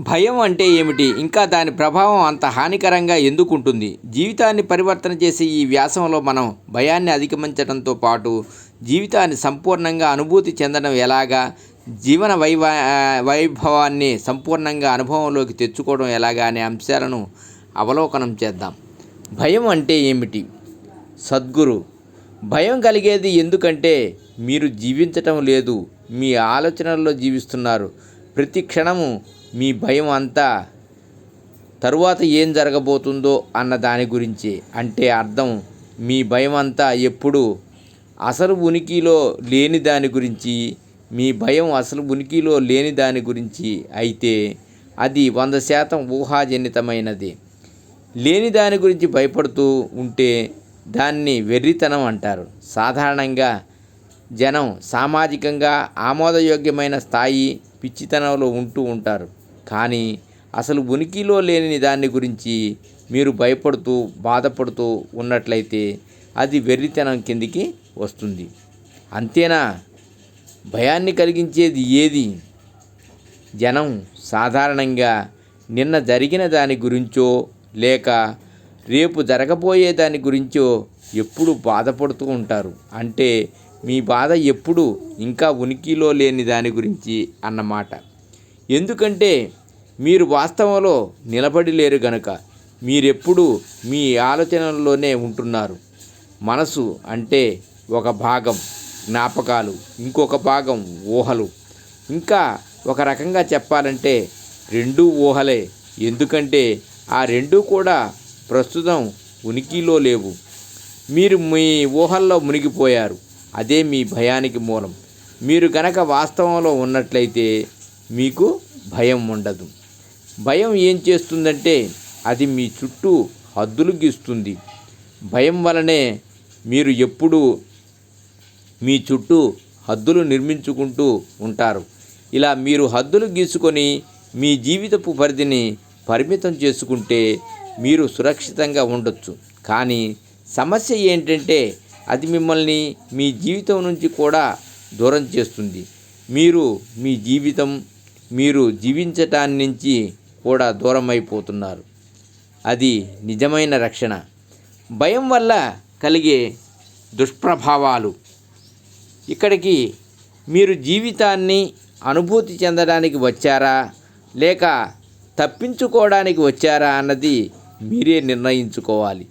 భయం అంటే ఏమిటి? ఇంకా దాని ప్రభావం అంత హానికరంగా ఎందుకు ఉంటుంది జీవితాన్ని పరివర్తన చేసే ఈ వ్యాసంలో మనం భయాన్ని అధిగమించడంతో పాటు జీవితాన్ని సంపూర్ణంగా అనుభూతి చెందడం ఎలాగా? జీవన వైవ వైభవాన్ని సంపూర్ణంగా అనుభవంలోకి తెచ్చుకోవడం ఎలాగా అనే అంశాలను అవలోకనం చేద్దాం. భయం అంటే ఏమిటి? సద్గురు భయం కలిగేది ఎందుకంటే మీరు జీవించటం లేదు మీ ఆలోచనల్లో జీవిస్తున్నారు. ప్రతి క్షణము మీ భయం అంతా తరువాత ఏం జరగబోతుందో అన్న దాని గురించి అంటే అర్థం మీ భయం అంతా ఎప్పుడు అసలు ఉనికిలో లేని దాని గురించి మీ భయం అసలు ఉనికిలో లేని దాని గురించి అయితే అది వంద శాతం ఊహాజనితమైనది. లేని దాని గురించి భయపడుతూ ఉంటే దాన్ని వెర్రితనం అంటారు. సాధారణంగా జనం సామాజికంగా ఆమోదయోగ్యమైన స్థాయి పిచ్చితనంలో ఉంటూ ఉంటారు. కానీ అసలు ఉనికిలో లేని దాని గురించి మీరు భయపడుతూ బాధపడుతూ ఉన్నట్లయితే అది వెర్రితనం కిందికి వస్తుంది. అంతేనా? భయాన్ని కలిగించేది ఏది? జనం సాధారణంగా నిన్న జరిగిన దాని గురించో లేక రేపు జరగబోయే దాని గురించో ఎప్పుడు బాధపడుతూ ఉంటారు. అంటే మీ బాధ ఎప్పుడు ఇంకా ఉనికిలో లేని దాని గురించి అన్నమాట. ఎందుకంటే మీరు వాస్తవంలో నిలబడి లేరు గనక మీరెప్పుడు మీ ఆలోచనల్లోనే ఉంటున్నారు. మనసు అంటే ఒక భాగం జ్ఞాపకాలు ఇంకొక భాగం ఊహలు. ఇంకా ఒక రకంగా చెప్పాలంటే రెండు ఊహలే. ఎందుకంటే ఆ రెండు కూడా ప్రస్తుతం ఉనికిలో లేవు. మీరు మీ ఊహల్లో మునిగిపోయారు. అదే మీ భయానికి మూలం. మీరు గనక వాస్తవంలో ఉన్నట్లయితే మీకు భయం ఉండదు. భయం ఏం చేస్తుందంటే అది మీ చుట్టూ హద్దులు గీస్తుంది. భయం వలనే మీరు ఎప్పుడూ మీ చుట్టూ హద్దులు నిర్మించుకుంటూ ఉంటారు. ఇలా మీరు హద్దులు గీసుకొని మీ జీవితపు పరిధిని పరిమితం చేసుకుంటే మీరు సురక్షితంగా ఉండొచ్చు. కానీ సమస్య ఏంటంటే అది మిమ్మల్ని మీ జీవితం నుంచి కూడా దూరం చేస్తుంది. మీరు మీ జీవితం మీరు జీవించటాన్ని నుంచి కూడా దూరం అయిపోతున్నారు అది నిజమైన రక్షణ. భయం వల్ల కలిగే దుష్ప్రభావాలు. ఇక్కడికి మీరు జీవితాన్ని అనుభూతి చెందడానికి వచ్చారా? లేక తప్పించుకోవడానికి వచ్చారా? అన్నది మీరే నిర్ణయించుకోవాలి.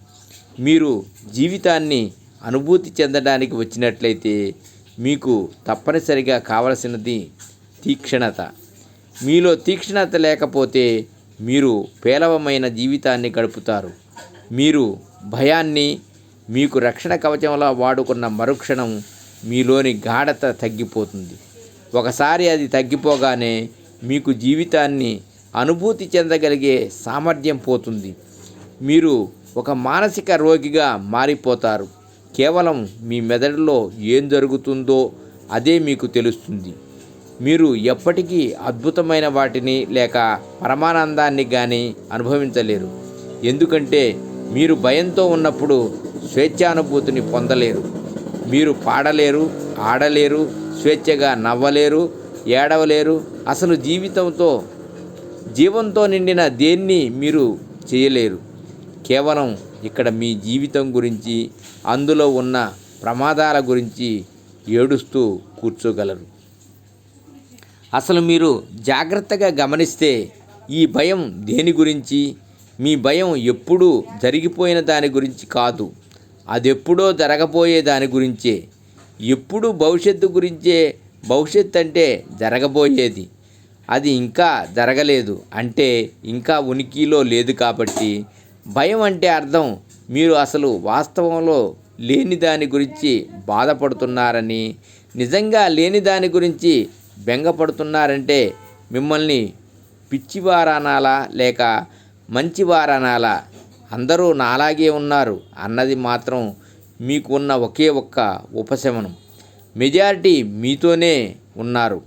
మీరు జీవితాన్ని అనుభూతి చెందడానికి వచ్చినట్లయితే మీకు తప్పనిసరిగా కావలసినది తీక్షణత. మీలో తీక్షణత లేకపోతే మీరు పేలవమైన జీవితాన్ని గడుపుతారు. మీరు భయాన్ని మీకు రక్షణ కవచంలా వాడుకున్న మరుక్షణం మీలోని గాఢత తగ్గిపోతుంది. ఒకసారి అది తగ్గిపోగానే మీకు జీవితాన్ని అనుభూతి చెందగలిగే సామర్థ్యం పోతుంది. మీరు ఒక మానసిక రోగిగా మారిపోతారు. కేవలం మీ మెదడులో ఏం జరుగుతుందో అదే మీకు తెలుస్తుంది. మీరు ఎప్పటికీ అద్భుతమైన వాటిని లేక పరమానందాన్ని కానీ అనుభవించలేరు. ఎందుకంటే మీరు భయంతో ఉన్నప్పుడు స్వేచ్ఛానుభూతిని పొందలేరు. మీరు పాడలేరు ఆడలేరు స్వేచ్ఛగా నవ్వలేరు ఏడవలేరు. అసలు జీవితంతో జీవంతో నిండిన దేన్ని మీరు చేయలేరు. కేవలం ఇక్కడ మీ జీవితం గురించి అందులో ఉన్న ప్రమాదాల గురించి ఏడుస్తూ కూర్చోగలరు. అసలు మీరు జాగ్రత్తగా గమనిస్తే ఈ భయం దేని గురించి? మీ భయం ఎప్పుడూ జరిగిపోయిన దాని గురించి కాదు. అది ఎప్పుడో జరగబోయే దాని గురించే. ఎప్పుడు భవిష్యత్తు గురించే భవిష్యత్ అంటే జరగబోయేది. అది ఇంకా జరగలేదు అంటే ఇంకా ఉనికిలో లేదు కాబట్టి భయం అంటే అర్థం మీరు అసలు వాస్తవంలో లేని దాని గురించి బాధపడుతున్నారని నిజంగా లేని దాని గురించి బెంగపడుతున్నారంటే మిమ్మల్ని పిచ్చివారనాలా లేక మంచివారనాలా? అందరూ నాలాగే ఉన్నారు అన్నది మాత్రం మీకు ఉన్న ఒకే ఒక్క ఉపశమనం. మెజారిటీ మీతోనే ఉన్నారు.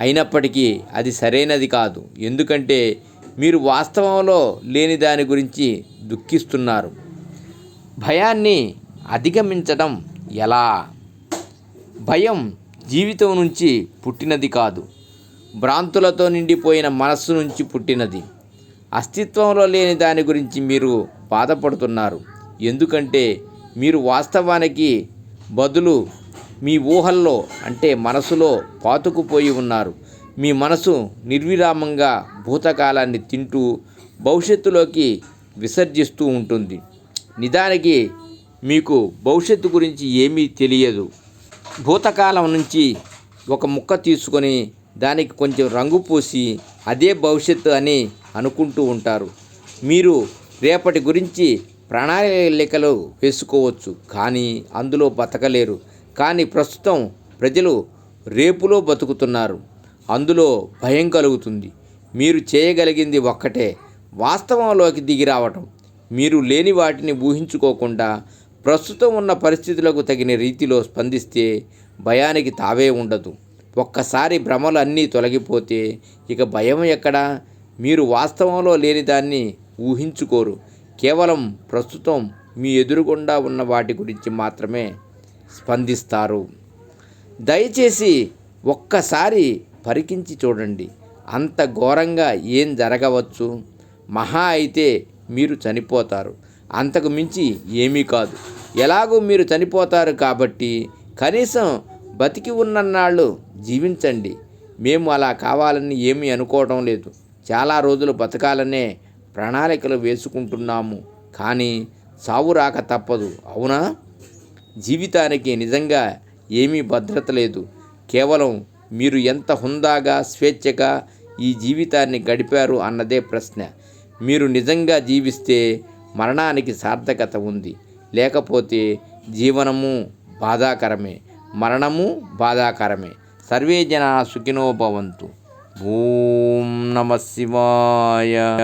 అయినప్పటికీ అది సరైనది కాదు. ఎందుకంటే మీరు వాస్తవంలో లేని దాని గురించి దుఃఖిస్తున్నారు. భయాన్ని అధిగమించడం ఎలా? భయం జీవితం నుంచి పుట్టినది కాదు. భ్రాంతులతో నిండిపోయిన మనస్సు నుంచి పుట్టినది. అస్తిత్వంలో లేని దాని గురించి మీరు బాధపడుతున్నారు. ఎందుకంటే మీరు వాస్తవానికి బదులు మీ ఊహల్లో అంటే మనసులో పాతుకుపోయి ఉన్నారు. మీ మనసు నిర్విరామంగా భూతకాలాన్ని తింటూ భవిష్యత్తులోకి విసర్జిస్తూ ఉంటుంది. నిజానికి మీకు భవిష్యత్తు గురించి ఏమీ తెలియదు. భూతకాలం నుంచి ఒక ముక్క తీసుకొని దానికి కొంచెం రంగు పూసి అదే భవిష్యత్తు అని అనుకుంటూ ఉంటారు. మీరు రేపటి గురించి ప్రణాళికలు వేసుకోవచ్చు కానీ అందులో బతకలేరు. కానీ ప్రస్తుతం ప్రజలు రేపులో బతుకుతున్నారు. అందులో భయం కలుగుతుంది. మీరు చేయగలిగింది ఒక్కటే. వాస్తవంలోకి దిగి రావటం. మీరు లేని వాటిని ఊహించుకోకుండా ప్రస్తుతం ఉన్న పరిస్థితులకు తగిన రీతిలో స్పందిస్తే భయానికి తావే ఉండదు. ఒక్కసారి భ్రమలు అన్నీ తొలగిపోతే ఇక భయం ఎక్కడా? మీరు వాస్తవంలో లేని దాన్ని ఊహించుకోరు. కేవలం ప్రస్తుతం మీ ఎదురుగుండా ఉన్న వాటి గురించి మాత్రమే స్పందిస్తారు. దయచేసి ఒక్కసారి పరికించి చూడండి. అంత ఘోరంగా ఏం జరగవచ్చు? మహా అయితే మీరు చనిపోతారు. అంతకు మించి ఏమీ కాదు. ఎలాగో మీరు చనిపోతారు కాబట్టి కనీసం బతికి ఉన్నన్నాళ్ళు జీవించండి. మేము అలా కావాలని ఏమీ అనుకోవడం లేదు. చాలా రోజులు బతకాలనే ప్రణాళికలు వేసుకుంటున్నాము. కానీ సావు రాక తప్పదు అవునా? జీవితానికి నిజంగా ఏమీ భద్రత లేదు. కేవలం మీరు ఎంత హుందాగా స్వేచ్ఛగా ఈ జీవితాన్ని గడిపారు అన్నదే ప్రశ్న. మీరు నిజంగా జీవిస్తే మరణానికి సార్థకత ఉంది. లేకపోతే జీవనము బాధాకరమే. మరణము బాధాకరమే. సర్వే జన సుఖినోభవంతు ఓం నమ శివాయ.